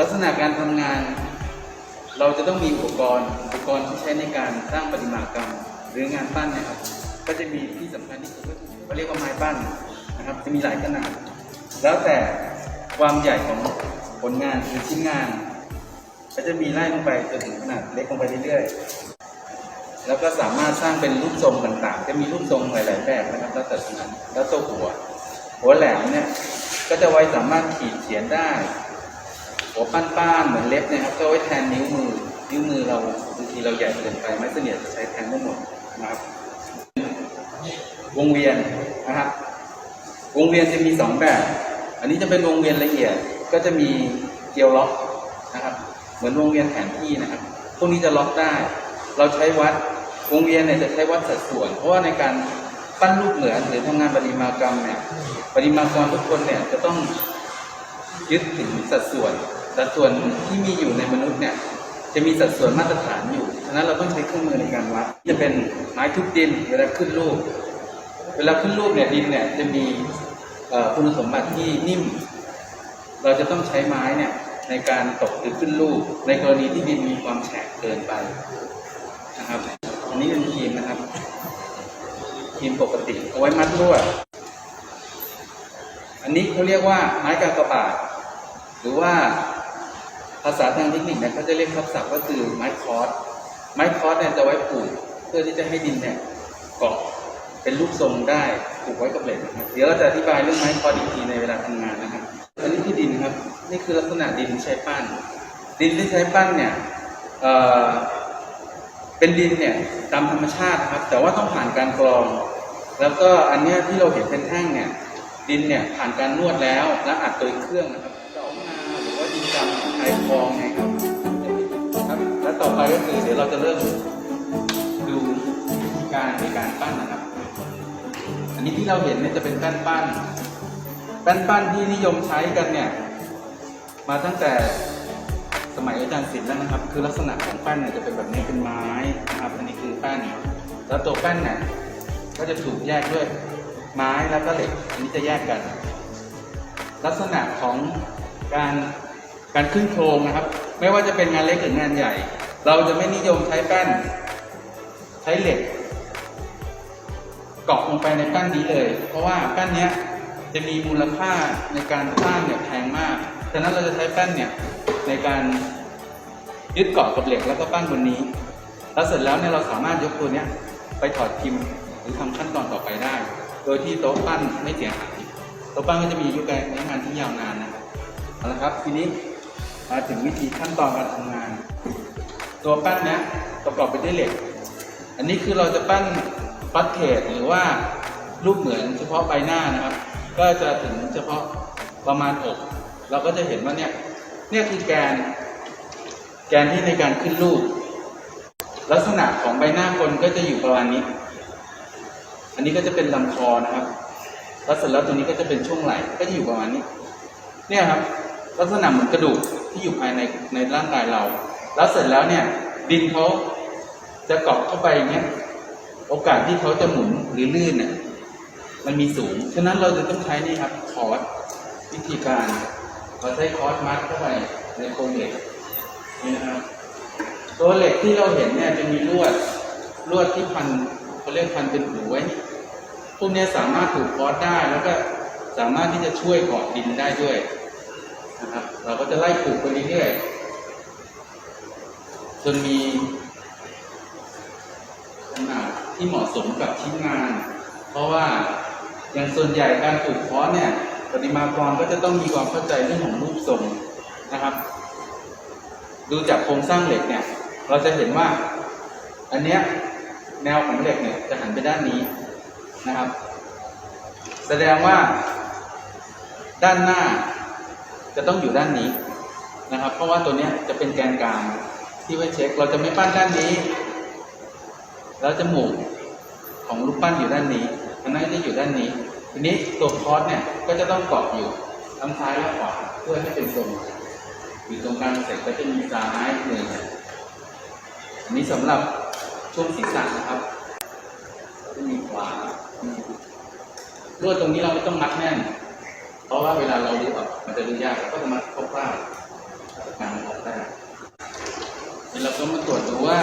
ลักษณะการทำงาน เราจะต้องมีอุปกรณ์ อุปกรณ์ที่ใช้ในการสร้างประติมากรรม หรืองานปั้นนะครับ ก็จะมีที่สำคัญที่สุดก็คือเขาเรียกว่าไม้ปั้นนะครับ จะมีหลายขนาด แล้วแต่ความใหญ่ของผลงานหรือชิ้นงาน ก็จะมีไล่ลงไปจนถึงขนาดเล็กลงไปเรื่อยๆ แล้วก็สามารถสร้างเป็นรูปทรงต่างๆ จะมีรูปทรงหลาย ๆ แบบนะครับ แล้วแต่ถนัดแล้วตัวหัว หัวแหลมเนี่ยก็จะไว้สามารถขีดเขียนได้ หัวป้านๆเหมือนเล็บนะครับก็ไว้แทนนิ้วมือ นิ้วมือเราบางทีเราใหญ่เกินไปไม้เสนียดจะใช้แทนได้หมดนะครับ วงเวียนนะครับ วงเวียนจะมีสองแบบ อันนี้จะเป็นวงเวียนละเอียดก็จะมีเกลียวล็อกนะครับ เหมือนวงเวียนแผนที่นะครับ พวกนี้จะล็อกได้ เราใช้วัดวงเวียนเนี่ยจะใช้วัดสัดส่วน เพราะว่าในการปั้นรูปเหมือนหรือทำงานปริมากรรมเนี่ยปริมากรทุกคนเนี่ยจะต้องยึดถึงสัดส่วน สัดส่วนที่มีอยู่ในมนุษย์เนี่ยจะมีสัดส่วนมาตรฐานอยู่ ฉะนั้นเราต้องใช้เครื่องมือในการวัด จะเป็นไม้ทุบดินเวลาขึ้นรูป เวลาขึ้นรูปเนี่ยดินเนี่ยจะมีคุณสมบัติที่นิ่ม เราจะต้องใช้ไม้เนี่ยในการตกหรือขึ้นรูป ในกรณีที่ดินมีความแฉะเกินไปนะครับ อันนี้เป็นครีมนะครับครีมปกติเอาไว้มัดลวด อันนี้เขาเรียกว่าไม้กากบาทหรือว่า ภาษาทางเทคนิคเนี่ยเขาจะเรียกทับศัพท์ก็คือไม้คอร์สไม้คอร์สเนี่ยจะไว้ปลูกเพื่อที่จะให้ดินเนี่ยเกาะเป็นรูปทรงได้ปลูกไว้กับเหล็กนะครับเดี๋ยวเราจะอธิบายเรื่องไม้คอร์สอีกทีในเวลาทำงานนะครับ อันนี้คือดินครับ นี่คือลักษณะดินที่ใช้ปั้น ดินที่ใช้ปั้นเนี่ยเอ่อเป็นดินเนี่ยตามธรรมชาติครับ แต่ว่าต้องผ่านการกรอง แล้วก็อันเนี้ยที่เราเห็นเป็นแท่งเนี่ยดินเนี่ยผ่านการนวดแล้วและอัดโดยเครื่องนะครับ ดำไทยทองไงครับครับ และต่อไปก็คือเดี๋ยวเราจะเริ่มดูวิธีการในการปั้นนะครับ อันนี้ที่เราเห็นเนี่ยจะเป็นแป้นปั้น แป้นปั้นที่นิยมใช้กันเนี่ย มาตั้งแต่สมัยอาจารย์ศิลป์แล้วนะครับ คือลักษณะของแป้นเนี่ยจะเป็นแบบนี้เป็นไม้นะครับ อันนี้คือแป้นแล้วตัวแป้นเนี่ยก็จะถูกแยกด้วยไม้แล้วก็เหล็ก อันนี้จะแยกกัน ลักษณะของการ การขึ้นโครงนะครับ ไม่ว่าจะเป็นงานเล็กหรืองานใหญ่ เราจะไม่นิยมใช้แป้น ใช้เหล็ก เกาะลงไปในแป้นนี้เลย เพราะว่าแป้นนี้จะมีมูลค่าในการสร้างเนี่ยแพงมากฉะนั้นเราจะใช้แป้นเนี่ยในการยึดเกาะกับเหล็กแล้วก็ปั้นบนนี้ แล้วเสร็จแล้วเนี่ยเราสามารถยกตัวเนี้ยไปถอดพิมพ์หรือทำขั้นตอนต่อไปได้ โดยที่โต๊ะปั้นไม่เสียหายโต๊ะปั้นก็จะมีอายุการใช้งานที่ยาวนานนะครับเอาละครับทีนี้ มาถึงวิธีขั้นตอนการทำงาน ตัวปั้นเนี้ยประกอบไปด้วยเหล็ก อันนี้คือเราจะปั้นฟัดเทดหรือว่ารูปเหมือนเฉพาะใบหน้านะครับ ก็จะถึงเฉพาะประมาณอกเราก็จะเห็นว่าเนี่ยเนี่ยคือแกน แกนที่ในการขึ้นรูป ลักษณะของใบหน้าคนก็จะอยู่ประมาณนี้ อันนี้ก็จะเป็นลำคอนะครับ แล้วเสร็จแล้วตรงนี้ก็จะเป็นช่วงไหล่ก็จะอยู่ประมาณนี้ เนี่ยครับ ลักษณะเหมือนกระดูก ที่อยู่ภายในในร่างกายเรา แล้วเสร็จแล้วเนี่ย ดินเขาจะเกาะเข้าไปอย่างเงี้ยโอกาสที่เขาจะหมุนหรือลื่นเนี่ยมันมีสูง ฉะนั้นเราจะต้องใช้นี่ครับคอร์สวิธีการเราใช้คอร์สมัดเข้าไปในโครงเหล็กนี่นะครับตัวเหล็กที่เราเห็นเนี่ยจะมีลวดลวดที่พันเขาเรียกพันเป็นหูไว้พวกนี้สามารถถูกคอร์สได้แล้วก็สามารถที่จะช่วยเกาะดินได้ด้วย เราก็จะไล่ปลูกไปเรื่อยๆจนมีขนาดที่เหมาะสมกับชิ้นงาน เพราะว่าอย่างส่วนใหญ่การปลูกคอเนี่ยปฏิมากรก็จะต้องมีความเข้าใจเรื่องของรูปทรงนะครับ ดูจากโครงสร้างเหล็กเนี่ย เราจะเห็นว่า อันเนี้ยแนวของเหล็กเนี่ยจะหันไปด้านนี้นะครับ แสดงว่าด้านหน้า จะต้องอยู่ด้านนี้นะครับ เพราะว่าตัวเนี้ยจะเป็นแกนกลางที่ไว้เช็ค เราจะไม่ปั้นด้านนี้ แล้วจมูกของรูปปั้นอยู่ด้านนี้อันนั้นจะอยู่ด้านนี้ ทีนี้ตัวคอร์สเนี่ยก็จะต้องเกาะอยู่ทั้งซ้ายและขวาเพื่อให้เป็นทรงอยู่ตรงกลางเสร็จก็จะมีซ้ายหนึ่งอันนี้สำหรับช่วงศีรษะนะครับจะมีขวาลวดตรงนี้เราไม่ต้องมัดแน่น เพราะว่าเวลาเราดูออกมันจะดูยากก็จะมัดคร่าวๆงานออกได้เราก็มาตรวจดูว่า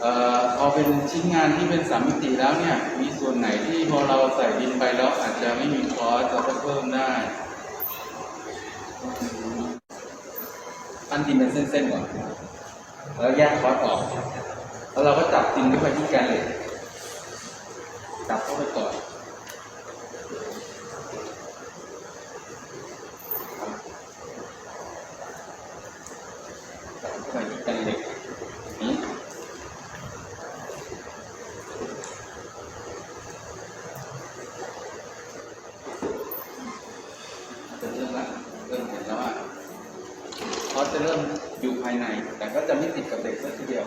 เอ่อพอเป็นชิ้นงานที่เป็นสามมิติแล้วเนี่ย มีส่วนไหนที่พอเราใส่ดินไปแล้วอาจจะไม่มีคอร์สเราก็เพิ่มได้ปั้นดินเป็นเส้นๆก่อนแล้วแยกคอร์สออก แล้วเราก็จับดินเข้าไปที่แกนเหล็กจับเข้าไปก่อน จับเข้าไปที่แกนเหล็กนี้จะเริ่มละเริ่มเห็นแล้วว่า เขาจะเริ่มอยู่ภายใน แต่ก็จะไม่ติดกับเด็กสักทีเดียว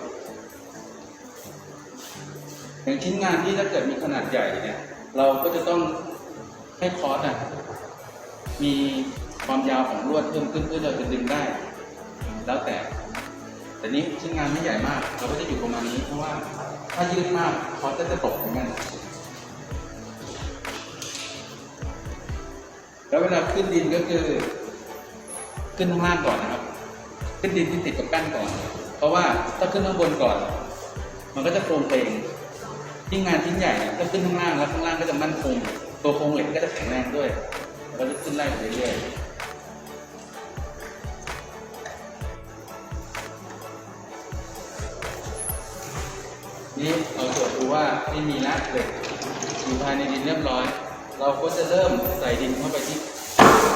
อย่างชิ้นงานที่ถ้าเกิดมีขนาดใหญ่เนี่ยเราก็จะต้องให้คอร์สอะมีความยาวของลวดเพิ่มขึ้นเพื่อเราจะดึงได้ แล้วแต่ แต่นี้ชิ้นงานไม่ใหญ่มาก เราก็จะอยู่ประมาณนี้เพราะว่าถ้ายืดมากคอร์สก็จะตกเหมือนกันแล้วเวลาขึ้นดินก็คือ ขึ้นข้างล่างก่อนนะครับ ขึ้นดินที่ติดกับกั้นก่อน เพราะว่าถ้าขึ้นข้างบนก่อน มันก็จะโครงเพลง ที่งานชิ้นใหญ่เนี่ยก็ขึ้นข้างล่างแล้วข้างล่างก็จะมั่นคง ตัวโครงเหล็กก็จะแข็งแรงด้วยเราจะขึ้นไล่ไปเรื่อยๆนี่เราตรวจดูว่าไม่มีละเหล็กอยู่ภายในดินเรียบร้อย เราก็จะเริ่มใส่ดินเข้าไปที่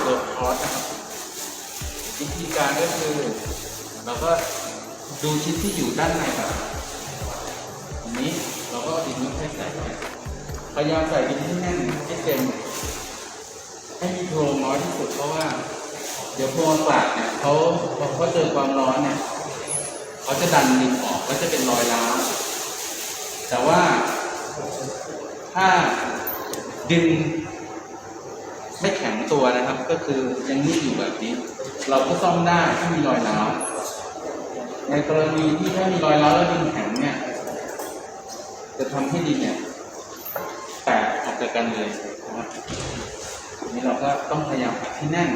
ตัวคอร์สนะครับวิธีการก็คือ เราก็ดูชิ้นที่อยู่ด้านในก่อนอันนี้เราก็เอา ดินนี้ให้ใส่พยายามใส่ดินที่แน่นให้เต็ม ให้มีโพรงน้อยที่สุดเพราะว่า เดี๋ยวโพรงปากเนี่ยเขาพอเขาเจอความร้อนเนี่ยเขาจะดันดินออกก็จะเป็นรอยร้าวแต่ว่าถ้าดินไม่แข็งตัวนะครับ ก็คือยังนิ่งอยู่แบบนี้ เราก็ซ่อมได้ถ้ามีรอยร้าวในกรณีที่ถ้ามีรอยร้าวแล้วดินแข็ง จะทำให้ดินเนี่ยแตกออกจากกันเลยนะครับนนี้เราก็ต้องพยายามอัดที่แน่น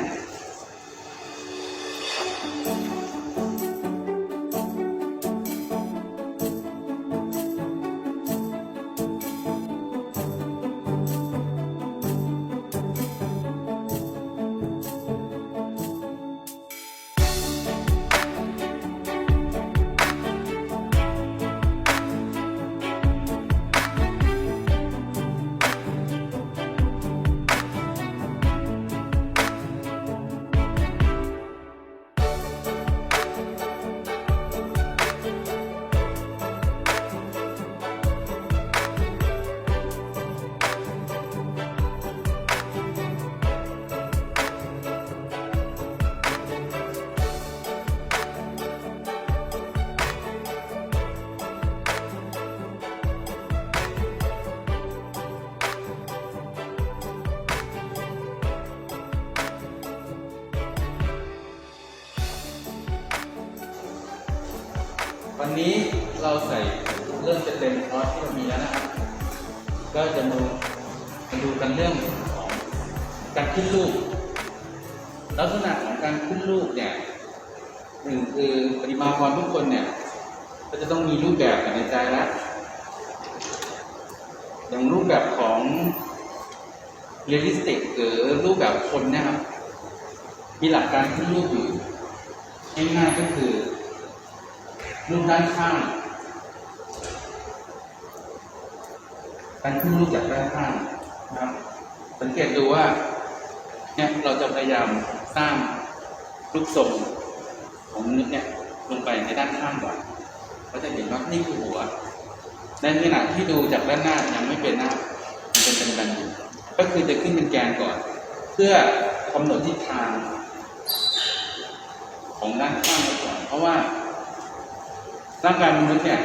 วันนี้เราใส่เริ่มจะเต็มคอร์สที่เรามีแล้วนะครับ ก็จะมาดูกันเรื่องของการขึ้นรูปลักษณะของการขึ้นรูปเนี่ยหนึ่งคือปริมาพรทุกคนเนี่ย ก็จะต้องมีรูปแบบในใจแล้วอย่างรูปแบบของเรียลลิสติกหรือรูปแบบคนนะครับ มีหลักการขึ้นรูปอยู่ง่ายๆก็คือ รูปด้านข้าง การขึ้นรูปจากด้านข้างนะครับ สังเกตดูว่า เนี่ยเราจะพยายามสร้างรูปทรงของนุษย์เนี่ยลงไปในด้านข้างก่อนเราจะเห็นว่านี่คือหัว ในขณะที่ดูจากด้านหน้ายังไม่เป็นหน้ามันเป็นเป็นแบนอยู่ก็คือจะขึ้นเป็นแกนก่อน เพื่อกำหนดทิศทาง ของด้านข้างไว้ก่อน เพราะว่า ร่างกายมนุษย์เนี่ย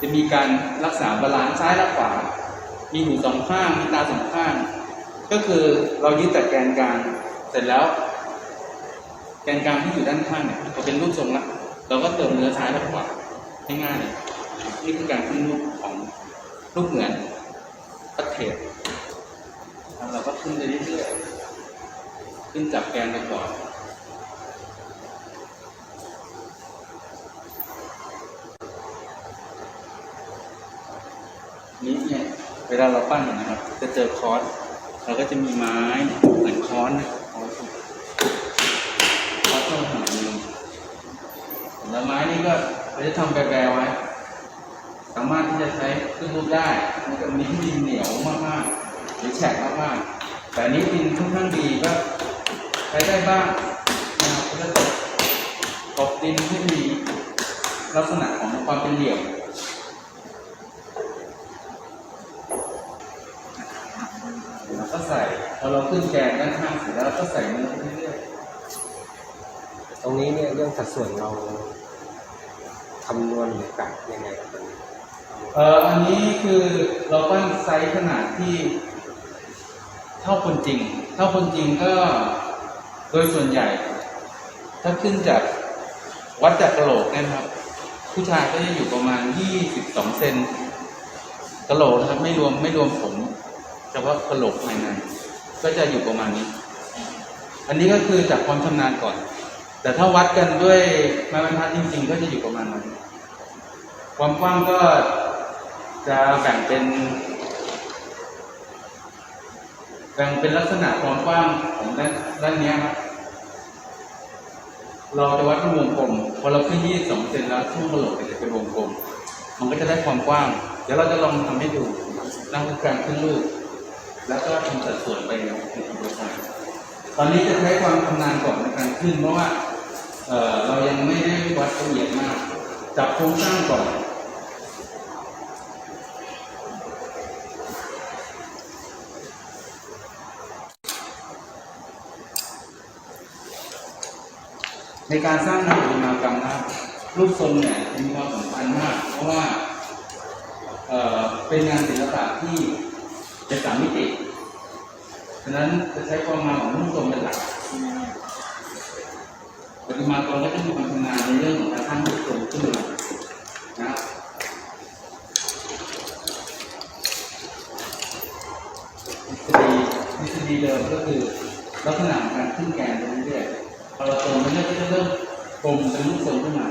จะมีการรักษาบาลานซ์ซ้ายและขวา มีหูสองข้าง มีตาสองข้าง ก็คือเรายึดแต่แกนกลางเสร็จแล้ว แกนกลางที่อยู่ด้านข้างเนี่ยพอเป็นรูปทรงละเราก็เติมเนื้อซ้ายและขวาง่ายๆนี่คือการขึ้นรูปของรูปเหมือนประเทศแล้วเราก็ขึ้นไปเรื่อยๆขึ้นจับแกนไปก่อน นี้เนี่ยเวลาเราปั้นนะครับ จะเจอคอร์สเราก็จะมีไม้เหมือนค้อนนะคอร์สคอร์สต้องหาหนึ่งแล้วไม้นี่ก็เราจะทำแบๆไว้ สามารถที่จะใช้ขึ้นรูปได้ในกรณีที่ดินเหนียวมากๆหรือแฉะมากๆแต่นี้ดินค่อนข้างดีก็ใช้ได้บ้างนะครับก็จะตกตกดินที่มีลักษณะของความเป็นเหลี่ยม แล้ว ก็ใส่พอเราขึ้นแกนด้านข้างเสร็จแล้วเราก็ใส่เนื้อไปเรื่อยตรงนี้เนี่ยเรื่องสัดส่วนเราคำนวณหรือกะยังไงครับตรงนี้ๆเอ่ออันนี้คือเราปั้นไซส์ขนาดที่เท่าคนจริง เท่าคนจริงก็โดยส่วนใหญ่ ถ้าขึ้นจากวัดจากกระโหลกเนี่ยนะครับ ผู้ชายก็จะอยู่ประมาณ 22 เซนกระโหลกนะครับ ไม่รวมไม่รวมผม เฉพาะกระโหลกภายในก็จะอยู่ประมาณนี้ อันนี้ก็คือจากความชำนาญก่อน แต่ถ้าวัดกันด้วยไม้บรรทัดจริง ๆ ก็จะอยู่ประมาณนั้นความกว้างก็จะแบ่งเป็น แบ่งเป็นลักษณะความกว้างของด้านด้านนี้ครับเราจะวัดเป็นวงกลมพอเราขึ้น22เซนแล้วช่วงกระโหลกจะเป็นวงกลม มันก็จะได้ความกว้าง เดี๋ยวเราจะลองทำให้ดูนั่งคือการขึ้นรูป แล้วก็ทำสัดส่วนไปในตัวไฟตอนนี้จะใช้ความชำนาญก่อนในการขึ้น เพราะว่าเเรายังไม่ได้วัดละเอียดมาก จับโครงสร้างก่อนในการสร้างงานประติมากรรมนะครับรูปทรงเนี่ยมีความสำคัญมาก เพราะว่าเเป็นงานศิลปะที่ เป็นสามมิติฉะนั้นจะใช้ความงาของรูปทรงเป็นหลักปฏิมากรก็จะมีความชำนาญในเรื่องของการสร้างรูปทรงขึ้นมานะครับทฤษฎีทฤษฎีเดิมก็คือลักษณะของการขึ้นแกนเรื่อยๆพอเราเติมไปเรื่อยๆก็จะเริ่มกลมเป็นรูปทรงขึ้นมา